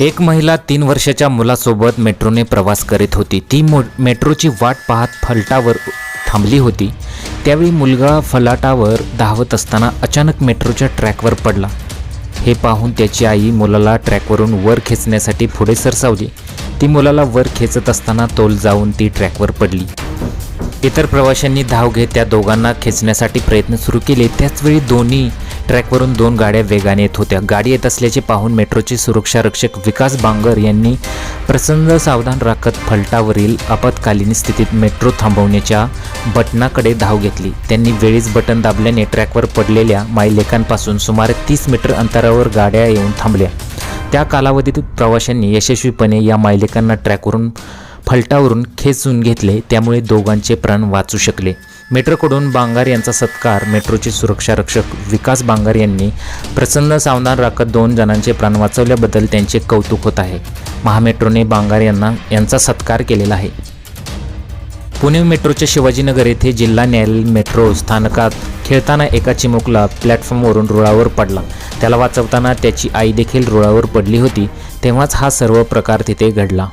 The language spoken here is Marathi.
एक महिला तीन वर्षाच्या मुलासोबत मेट्रोने प्रवास करीत होती. ती मो मेट्रोची वाट पाहत फलटावर थांबली होती. त्यावेळी मुलगा फलाटावर धावत असताना अचानक मेट्रोच्या ट्रॅकवर पडला. हे पाहून त्याची आई मुलाला ट्रॅकवरून वर खेचण्यासाठी पुढे सरसावली. ती मुलाला वर खेचत असताना तोल जाऊन ती ट्रॅकवर पडली. इतर प्रवाशांनी धाव घेत त्या दोघांना खेचण्यासाठी प्रयत्न सुरू केले. त्याचवेळी दोन्ही ट्रॅकवरून दोन गाड्या वेगाने येत होत्या. गाडी येत असल्याचे पाहून मेट्रोचे सुरक्षा रक्षक विकास बांगर यांनी प्रसन्न सावधान राखत फलटावरील आपत्कालीन स्थितीत मेट्रो थांबवण्याच्या बटनाकडे धाव घेतली. त्यांनी वेळीच बटन दाबल्याने ट्रॅकवर पडलेल्या मायलेखांपासून सुमारे तीस मीटर अंतरावर गाड्या येऊन थांबल्या. त्या कालावधीत प्रवाशांनी यशस्वीपणे या मायलेकांना ट्रॅकवरून फलटावरून खेचून घेतले. त्यामुळे दोघांचे प्राण वाचू शकले. मेट्रोकडून बांगार यांचा सत्कार मेट्रोचे सुरक्षा रक्षक विकास बांगार यांनी प्रसन्न सावधान राखत दोन जणांचे प्राण वाचवल्याबद्दल त्यांचे कौतुक होत आहे. महामेट्रोने बांगार यांना यांचा सत्कार केलेला आहे. पुणे मेट्रोच्या शिवाजीनगर येथे जिल्हा न्यायालय मेट्रो स्थानकात खेळताना एका चिमुकला प्लॅटफॉर्मवरून रुळावर पडला. त्याला वाचवताना त्याची आई देखील रुळावर पडली होती तेव्हाच हा सर्व प्रकार तिथे घडला.